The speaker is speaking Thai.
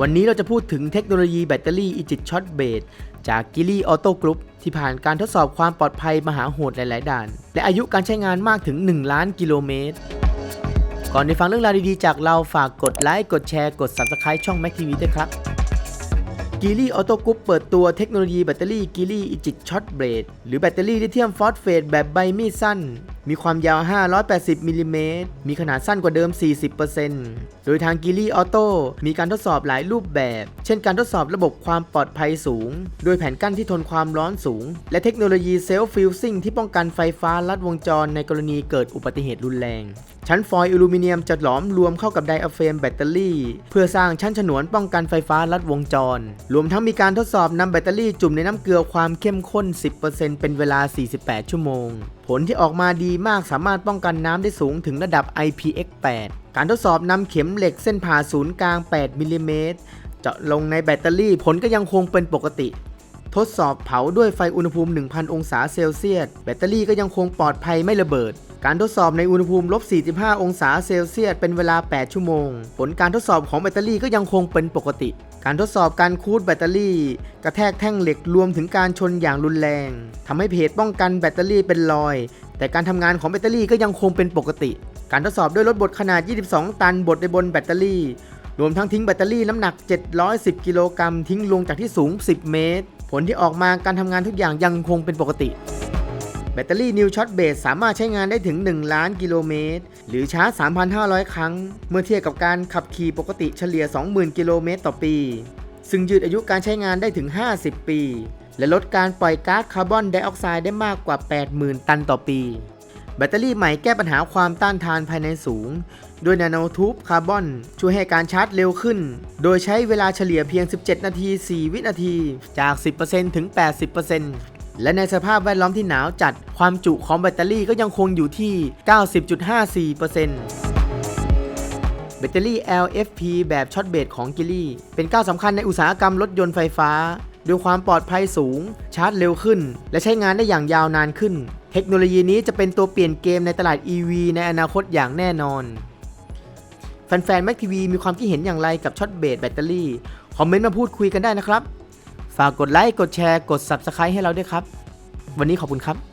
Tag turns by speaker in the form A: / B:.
A: วันนี้เราจะพูดถึงเทคโนโลยีแบตเตอรี่อิจิตช็อตเบสจากกิลี่ออโต้กรุ๊ปที่ผ่านการทดสอบความปลอดภัยมหาโหดหลาย ๆ ด่าน และอายุการใช้งานมากถึง 1 ล้านกิโลเมตร ก่อนไปฟังเรื่องราวดี ๆ จากเราฝากกดไลค์กดแชร์กด Subscribe ช่อง Mac TV ด้วยครับกีลี่ออโต้กรุ๊ปเปิดตัวเทคโนโลยีแบตเตอรี่กีลี่อิจิตช็อตเบรดหรือแบตเตอรี่ลิเธียมฟอสเฟตแบบใบมีดสั้น มีความยาว 580มิลลิเมตรมีขนาดสั้นกว่าเดิม 40%โดยทางกีลี่ออโต้มีการทดสอบหลายรูปแบบ เช่นการทดสอบระบบความปลอดภัยสูง โดยแผ่นกั้นที่ทนความร้อนสูง และเทคโนโลยีเซลฟ์ฟิวซิ่งที่ป้องกันไฟฟ้าลัดวงจรในกรณีเกิดอุบัติเหตุรุนแรง ชั้นฟอยล์อลูมิเนียมจะหลอมรวมเข้ากับไดอะเฟรมแบตเตอรี่ เพื่อสร้างชั้นฉนวนป้องกันไฟฟ้าลัดวงจร รวมทั้งมีการทดสอบนำแบตเตอรี่จุ่มในน้ำเกลือความเข้มข้น 10%เป็นเวลา 48 ชั่วโมง ผลที่ออกมาดีีมากสามารถป้องกันน้ำได้สูงถึงระดับ IPX8 การทดสอบนำเข็มเหล็กเส้นผ่าศูนย์กลาง 8มิลลิเมตรเจาะลงในแบตเตอรี่ผลก็ยังคงเป็นปกติ ทดสอบเผาด้วยไฟอุณหภูมิ 1,000 องศาเซลเซียส แบตเตอรี่ก็ยังคงปลอดภัยไม่ระเบิด การทดสอบในอุณหภูมิลบ 45 องศาเซลเซียส เป็นเวลา 8 ชั่วโมง ผลการทดสอบของแบตเตอรี่ก็ยังคงเป็นปกติ การทดสอบการคูดแบตเตอรี่ กระแทกแท่งเหล็กรวมถึงการชนอย่างรุนแรงทำให้เพจป้องกันแบตเตอรี่เป็นรอย แต่การทำงานของแบตเตอรี่ก็ยังคงเป็นปกติ การทดสอบด้วยรถบดขนาด 22 ตันบดในบนแบตเตอรี่ รวมทั้งทิ้งแบตเตอรี่น้ำหนัก 710 กิโลกรัมทิ้งลงจากที่สูง 10 เมตร ผลที่ออกมาการทำงานทุกอย่างยังคงเป็นปกติ แบตเตอรี่นิวช็อตเบสสามารถใช้งานได้ถึง 1 ล้านกิโลเมตร หรือชาร์จ 3,500 ครั้ง เมื่อเทียบกับการขับขี่ปกติเฉลี่ย 20,000 กิโลเมตรต่อปี ซึ่งยืดอายุการใช้งานได้ถึง 50 ปี และลดการปล่อยก๊าซคาร์บอนไดออกไซด์ได้มากกว่า 80,000 ตันต่อปี แบตเตอรี่ใหม่แก้ปัญหาความต้านทานภายในสูง ด้วยนาโนทูบคาร์บอนช่วยให้การชาร์จเร็วขึ้น โดยใช้เวลาเฉลี่ยเพียง 17 นาที 4 วินาที จาก 10%ถึง 80% และในสภาพแวดล้อมที่หนาวจัดความจุของแบตเตอรี่ก็ยังคงอยู่ที่ 90.54%แบตเตอรี่ LFP แบบช็อตเบสของกิลี่ เป็นก้าวสำคัญในอุตสาหกรรมรถยนต์ไฟฟ้า ด้วยความปลอดภัยสูง ชาร์จเร็วขึ้น และใช้งานได้อย่างยาวนานขึ้น เทคโนโลยีนี้จะเป็นตัวเปลี่ยนเกมในตลาด EV ในอนาคตอย่างแน่นอน แฟนๆ Mac TV มีความคิดเห็นอย่างไรกับช็อตเบสแบตเตอรี่ คอมเมนต์มาพูดคุยกันได้นะครับ ฝากกดไลค์ กดแชร์ กด Subscribe ให้เราด้วยครับ วันนี้ขอบคุณครับ